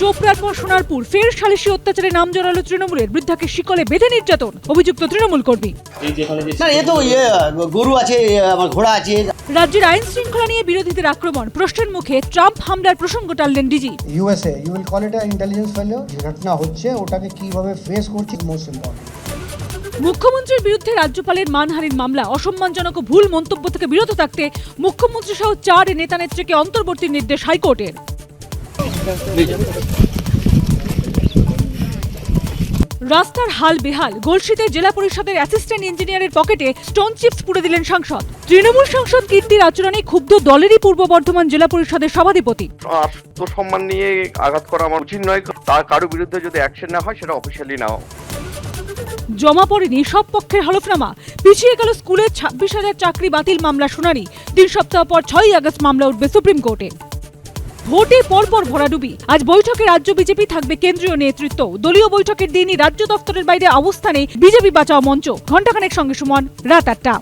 চোপড়ার পর সোনারপুর। ফের সালিশি অত্যাচারে নাম জড়ালো তৃণমূলের। বৃদ্ধাকে শিকলে বেঁধে নির্যাতন অভিযুক্ত তৃণমূল কর্মী। না এ তো ইয়ে গরু আছে আমার ঘোড়া আছে। রাজ্যের আইন শৃঙ্খলা নিয়ে বিরোধীদের আক্রমণ। প্রশ্নের মুখে ট্রাম্প হামলার প্রসঙ্গ টানলেন DG. USA you will call it intelligence failure যে ঘটনা হচ্ছে ওটাকে কীভাবে ফেস করছি মোস্ট ইম্পর্টেন্ট মুখ্যমন্ত্রীর বিরুদ্ধে রাজ্যপালের মানহানির মামলা। অসম্মানজনক ও ভুল মন্তব্য থেকে বিরত থাকতে মুখ্যমন্ত্রী সহ চার নেতা নেত্রীকে অন্তর্বর্তী নির্দেশ হাইকোর্টের। রাস্তার হাল বেহাল গলসিতে জেলা পরিষদের অ্যাসিস্ট্যান্ট ইঞ্জিনিয়ারের পকেটে স্টোন চিপস পুড়ে দিলেন সাংসদ। তৃণমূল সাংসদ কীর্তির আচরণে ক্ষুব্ধ দলেরই পূর্ব বর্ধমান জেলা পরিষদের সভাধিপতি। আত্মসম্মান নিয়ে আঘাত করা আমার উচিত নয় তার কারও বিরুদ্ধে যদি অ্যাকশন না হয় সেটা অফিসিয়ালি নাও। জমা পড়েনি সব পক্ষের হলফনামা। পিছিয়ে গেল স্কুলের ছাব্বিশ হাজার চাকরি বাতিল মামলা শুনানি। তিন সপ্তাহ পর ছয়ই আগস্ট মামলা উঠবে সুপ্রিম কোর্টে। ভোটে পরপর ভরাডুবি। আজ বৈঠকে রাজ্য বিজেপি থাকবে কেন্দ্রীয় নেতৃত্ব। দলীয় বৈঠকের দিনই রাজ্য দফতরের বাইরে অবস্থানে বিজেপি বাঁচাও মঞ্চ। ঘণ্টাখানেক সঙ্গে সুমন, রাত আটটা।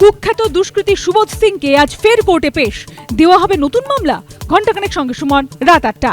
কুখ্যাত দুষ্কৃতী সুবোধ সিংকে আজ ফের কোর্টে পেশ। দেওয়া হবে নতুন মামলা। ঘণ্টাখানেক সঙ্গে সুমন, রাত আটটা।